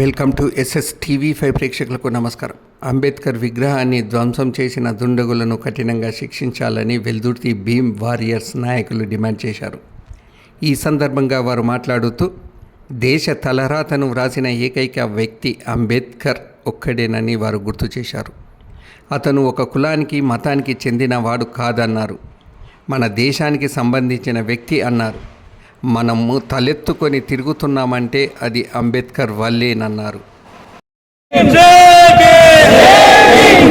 Welcome to S S TV ప్రేక్షకులకు నమస్కారం. అంబేద్కర్ విగ్రహాన్ని ధ్వంసం చేసిన దుండగులను కఠినంగా శిక్షించాలని వెల్దుర్తి భీమ్ వారియర్స్ నాయకులు డిమాండ్ చేశారు. ఈ సందర్భంగా వారు మాట్లాడుతూ దేశ తలరాతను వ్రాసిన ఏకైక వ్యక్తి అంబేద్కర్ ఒక్కడేనని వారు గుర్తు చేశారు. అతను ఒక కులానికి మతానికి చెందినవాడు కాదన్నారు. మన దేశానికి సంబంధించిన వ్యక్తి అన్నారు. మనము తలెత్తుకొని తిరుగుతున్నామంటే అది అంబేద్కర్ వల్లేనన్నారు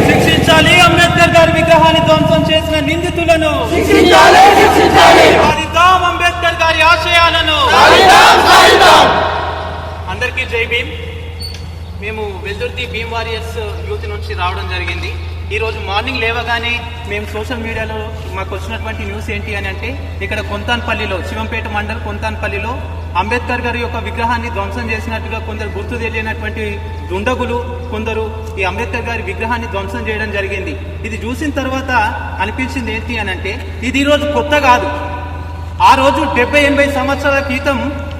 శిక్షించాలి అంబేద్కర్ గారి విగ్రహాన్ని ధ్వంసం చేసిన నిందితులను. అంబేద్కర్ గారి ఆశయాలను. అందరికీ జై భీమ్. మేము వెల్దుర్తి భీమ్ వారియర్స్ యూత్ నుంచి రావడం జరిగింది. ఈరోజు మార్నింగ్ లేవగానే మేము సోషల్ మీడియాలో మాకు వచ్చినటువంటి న్యూస్ ఏంటి అని అంటే ఇక్కడ కొంతాన్పల్లిలో శివంపేట మండల్ కొంతాన్పల్లిలో అంబేద్కర్ గారి యొక్క విగ్రహాన్ని ధ్వంసం చేసినట్టుగా కొందరు గుర్తు తెలియనటువంటి దుండగులు కొందరు ఈ అంబేద్కర్ గారి విగ్రహాన్ని ధ్వంసం చేయడం జరిగింది. ఇది చూసిన తర్వాత అనిపించింది ఏంటి అని అంటే ఇది ఈరోజు కొత్త కాదు. ఆ రోజు డెబ్బై ఎనభై సంవత్సరాల క్రితం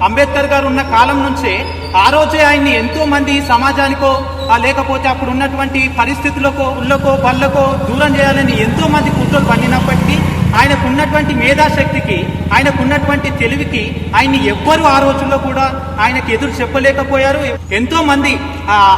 అంబేద్కర్ గారు ఉన్న కాలం నుంచే ఆ రోజే ఆయన్ని ఎంతో మంది సమాజానికో లేకపోతే అప్పుడు ఉన్నటువంటి పరిస్థితులకో ఉళ్ళకో బళ్ళకో దూరం చేయాలని ఎంతో మంది కుట్రలు పండినప్పటికీ ఆయనకు ఉన్నటువంటి మేధాశక్తికి ఆయనకు ఉన్నటువంటి తెలివికి ఆయన్ని ఎవ్వరు ఆ రోజుల్లో కూడా ఆయనకి ఎదురు చెప్పలేకపోయారు. ఎంతో మంది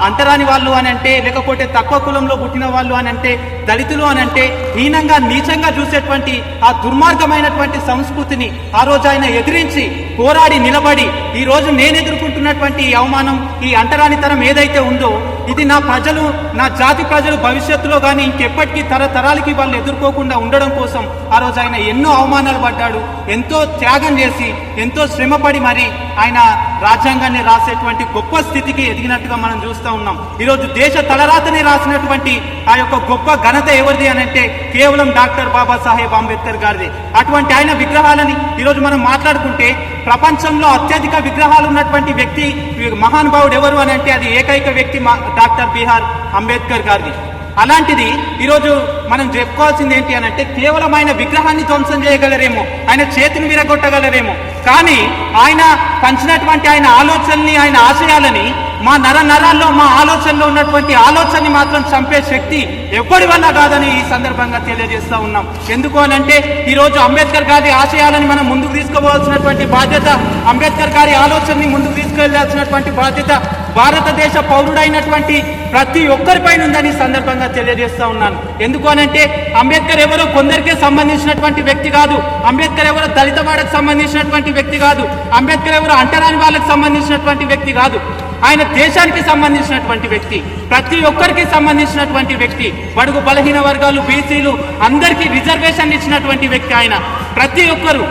అంటరాని వాళ్ళు అని అంటే లేకపోతే తక్కువ కులంలో పుట్టిన వాళ్ళు అని అంటే దళితులు అని అంటే హీనంగా నీచంగా చూసేటువంటి ఆ దుర్మార్గమైనటువంటి సంస్కృతిని ఆ రోజు ఆయన ఎదిరించి పోరాడి నిలబడి ఈ రోజు నేను ఎదుర్కొంటున్నటువంటి ఈ అవమానం ఈ అంటరానితనం ఏదైతే ఉందో ఇది నా ప్రజలు నా జాతి ప్రజలు భవిష్యత్తులో కానీ ఇంకెప్పటికీ తరతరాలకి వాళ్ళు ఎదుర్కోకుండా ఉండడం కోసం ఆ రోజు ఆయన ఎన్నో అవమానాలు పడ్డాడు ఎంతో త్యాగం చేసి ఎంతో శ్రమపడి మరి ఆయన రాజ్యాంగాన్ని రాసేటువంటి గొప్ప స్థితికి ఎదిగినట్టుగా మనం చూస్తూ ఉన్నాం. ఈరోజు దేశ తలరాతని రాసినటువంటి ఆ యొక్క గొప్ప ఘనత ఎవరిది అని అంటే కేవలం డాక్టర్ బాబాసాహెబ్ అంబేద్కర్ గారిది. అటువంటి ఆయన విగ్రహాలని ఈరోజు మనం మాట్లాడుకుంటే ప్రపంచంలో అత్యధిక విగ్రహాలు ఉన్నటువంటి వ్యక్తి మహానుభావుడు ఎవరు అని అంటే అది ఏకైక వ్యక్తి మా- డాక్టర్ బిహార్ అంబేద్కర్ గారిది. అలాంటిది ఈరోజు మనం చెప్పుకోవాల్సింది ఏంటి అని అంటే కేవలం ఆయన విగ్రహాన్ని ధ్వంసం చేయగలరేమో ఆయన చేతిని విరగొట్టగలరేమో. కానీ ఆయన పంచినటువంటి ఆయన ఆలోచనని ఆయన ఆశయాలని మా నర నరాల్లో మా ఆలోచనలో ఉన్నటువంటి ఆలోచనని మాత్రం చంపే శక్తి ఎవరి వల్ల కాదని ఈ సందర్భంగా తెలియజేస్తా ఉన్నాం. ఎందుకు అని అంటే ఈరోజు అంబేద్కర్ గారి ఆశయాలని మనం ముందుకు తీసుకోవాల్సినటువంటి బాధ్యత అంబేద్కర్ గారి ఆలోచనని ముందుకు తీసుకెళ్ళాల్సినటువంటి బాధ్యత భారతదేశ పౌరుడైనటువంటి ప్రతి ఒక్కరిపైన ఉందని సందర్భంగా తెలియజేస్తా ఉన్నాను. ఎందుకు అనంటే అంబేద్కర్ ఎవరో కొందరికే సంబంధించినటువంటి వ్యక్తి కాదు. అంబేద్కర్ ఎవరో దళిత వాడకు సంబంధించినటువంటి వ్యక్తి కాదు. అంబేద్కర్ ఎవరో అంటరాని వాళ్ళకి సంబంధించినటువంటి వ్యక్తి కాదు. ఆయన దేశానికి సంబంధించినటువంటి వ్యక్తి. ప్రతి ఒక్కరికి సంబంధించినటువంటి వ్యక్తి. బడుగు బలహీన వర్గాలు బీసీలు అందరికీ రిజర్వేషన్ ఇచ్చినటువంటి వ్యక్తి ఆయన. ప్రతి ఒక్కరు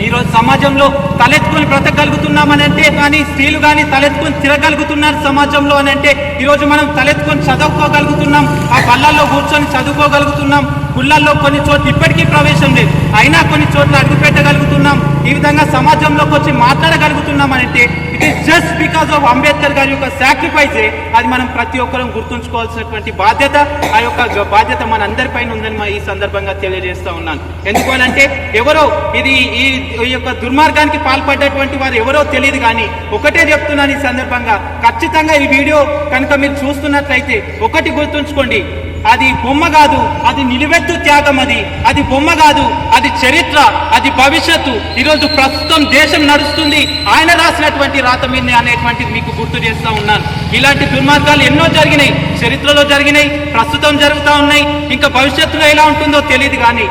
ఈరోజు సమాజంలో తలెత్తుకుని బ్రతకగలుగుతున్నామని అంటే కానీ స్త్రీలు కానీ తలెత్తుకొని తిరగలుగుతున్నారు సమాజంలో అని అంటే ఈరోజు మనం తలెత్తుకొని చదువుకోగలుగుతున్నాం ఆ బళ్ళల్లో కూర్చొని చదువుకోగలుగుతున్నాం. గుళ్ళల్లో కొన్ని చోట్ల ఇప్పటికీ ప్రవేశం లేదు. అయినా కొన్ని చోట్ల అడుగుపెట్టగలుగుతున్నాం. ఈ విధంగా సమాజంలోకి వచ్చి మాట్లాడగలుగుతున్నాం అంటే it is just because of Ambedkar గారి యొక్క సాక్రిఫైసే అది మనం ప్రతి ఒక్కరం గుర్తుంచుకోవాల్సినటువంటి బాధ్యత. ఆ యొక్క బాధ్యత మన అందరిపైన ఉందని ఈ సందర్భంగా తెలియజేస్తా ఉన్నాను. ఎందుకు అంటే ఎవరో ఇది ఈ ఈ యొక్క దుర్మార్గానికి పాల్పడ్డటువంటి వారు ఎవరో తెలియదు కానీ ఒకటే చెప్తున్నాను ఈ సందర్భంగా. ఖచ్చితంగా ఈ వీడియో కనుక మీరు చూస్తున్నట్లయితే ఒకటి గుర్తుంచుకోండి. అది బొమ్మ కాదు అది నిలువెత్తు త్యాగం అది. అది బొమ్మ కాదు అది చరిత్ర అది భవిష్యత్తు. ఈరోజు ప్రస్తుతం దేశం నడుస్తుంది. ఆయన రాసినటువంటి రాత మీదనే అనేటువంటిది మీకు గుర్తు చేస్తూ ఉన్నాను. ఇలాంటి దుర్మార్గాలు ఎన్నో జరిగినాయి. చరిత్రలో జరిగినాయి ప్రస్తుతం జరుగుతూ ఉన్నాయి. ఇంకా భవిష్యత్తులో ఎలా ఉంటుందో తెలియదు కానీ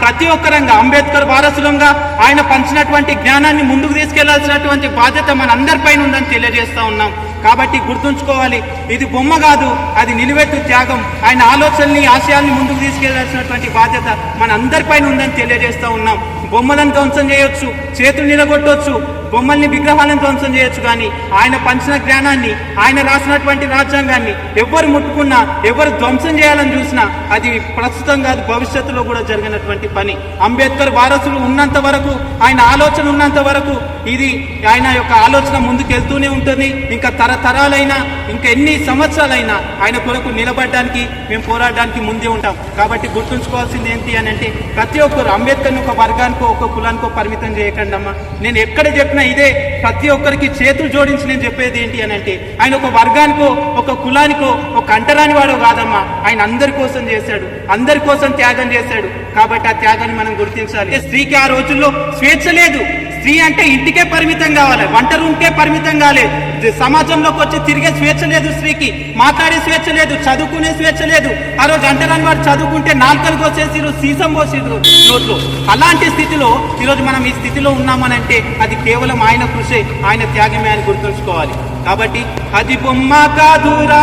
ప్రతి ఒక్కరంగా అంబేద్కర్ వారసులంగా ఆయన పంచినటువంటి జ్ఞానాన్ని ముందుకు తీసుకెళ్ళాల్సినటువంటి బాధ్యత మనందరిపైన ఉందని తెలియజేస్తా ఉన్నాం. కాబట్టి గుర్తుంచుకోవాలి ఇది బొమ్మ కాదు అది నిలువెత్తు త్యాగం. ఆయన ఆలోచనల్ని ఆశయాల్ని ముందుకు తీసుకెళ్ళాల్సినటువంటి బాధ్యత మన అందరిపైన ఉందని తెలియజేస్తా ఉన్నాం. బొమ్మలను ధ్వంసం చేయొచ్చు చేతులు నిలగొట్టొచ్చు బొమ్మల్ని విగ్రహాలను ధ్వంసం చేయొచ్చు కానీ ఆయన పంచిన జ్ఞానాన్ని ఆయన రాసినటువంటి రాజ్యాంగాన్ని ఎవరు ముట్టుకున్నా ఎవరు ధ్వంసం చేయాలని చూసినా అది ప్రస్తుతం కాదు భవిష్యత్తులో కూడా జరిగినటువంటి పని. అంబేద్కర్ వారసులు ఉన్నంత వరకు ఆయన ఆలోచన ఉన్నంత వరకు ఇది ఆయన యొక్క ఆలోచన ముందుకెళ్తూనే ఉంటుంది. ఇంకా తరతరాలైనా ఇంకా ఎన్ని సంవత్సరాలైనా ఆయన కొరకు నిలబడడానికి మేము పోరాడడానికి ముందే ఉంటాం. కాబట్టి గుర్తుంచుకోవాల్సింది ఏంటి అని అంటే ప్రతి ఒక్కరు అంబేద్కర్ని ఒక వర్గానికో ఒక కులానికో పరిమితం చేయకండి అమ్మా. నేను ఎక్కడ చెప్పినా ఇదే ప్రతి ఒక్కరికి చేతులు జోడించి నేను చెప్పేది ఏంటి అని అంటే ఆయన ఒక వర్గానికో ఒక కులానికో ఒక అంటరాని వాడు కాదమ్మా. ఆయన అందరి కోసం చేశాడు అందరి కోసం త్యాగం చేశాడు. కాబట్టి ఆ త్యాగాన్ని మనం గుర్తించాలి. స్త్రీకి ఆ రోజుల్లో స్వేచ్ఛ లేదు. స్త్రీ అంటే ఇంటికే పరిమితం కావాలి వంట రూమ్కే పరిమితం కాలేదు సమాజంలోకి వచ్చి తిరిగే స్వేచ్ఛ లేదు స్త్రీకి మాట్లాడే స్వేచ్ఛ లేదు చదువుకునే స్వేచ్ఛ లేదు. ఆ రోజు అంటరాని వాడు చదువుకుంటే నాలుకలు కోసేసిరు సీసం పోసిరు నోట్లు. అలాంటి స్థితిలో ఈరోజు మనం ఈ స్థితిలో ఉన్నామనంటే అది కేవలం ఆయన కృషి ఆయన త్యాగమే అని గుర్తుంచుకోవాలి. కాబట్టి అది బొమ్మ కాదురా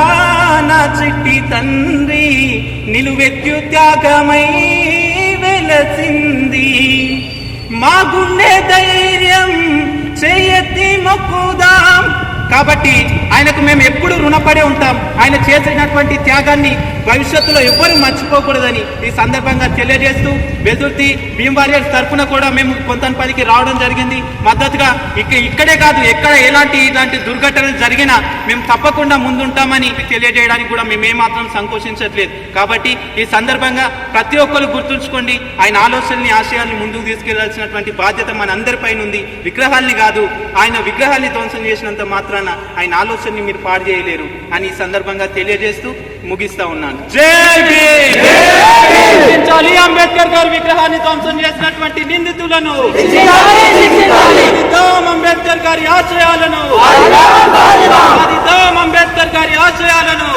నా చిట్టి తండ్రి నిలువెత్తు త్యాగమై వెలసింది. మా గుండె ధైర్యం చేయతి మొక్కుదాం. కాబట్టి ఆయనకు మేము ఎప్పుడు రుణపడే ఉంటాం. ఆయన చేసినటువంటి త్యాగాన్ని భవిష్యత్తులో ఎవ్వరూ మర్చిపోకూడదని ఈ సందర్భంగా తెలియజేస్తూ బెదుర్తి భీమ్ వారియర్స్ తరఫున కూడా మేము కొంతపదికి రావడం జరిగింది. మద్దతుగా ఇక ఇక్కడే కాదు ఎక్కడ ఎలాంటి ఇలాంటి దుర్ఘటనలు జరిగినా మేము తప్పకుండా ముందుంటామని తెలియజేయడానికి కూడా మేము ఏమాత్రం సంకోచించట్లేదు. కాబట్టి ఈ సందర్భంగా ప్రతి ఒక్కరు గుర్తుంచుకోండి ఆయన ఆలోచనని ఆశయాల్ని ముందుకు తీసుకెళ్ళాల్సినటువంటి బాధ్యత మన అందరిపైన ఉంది విగ్రహాల్ని కాదు ఆయన విగ్రహాల్ని ధ్వంసం చేసినంత మాత్రాన ఆయన ఆలోచన ఆలోచనని మీరు పాడు చేయలేరు అని ఈ సందర్భంగా తెలియజేస్తూ ముగిస్తా ఉన్నాను. అంబేద్కర్ గారి విగ్రహాన్ని ధ్వంసం చేసినటువంటి నిందితులను అంబేద్కర్ గారి ఆశయాలను సాధిద్దాం అంబేద్కర్ గారి ఆశయాలను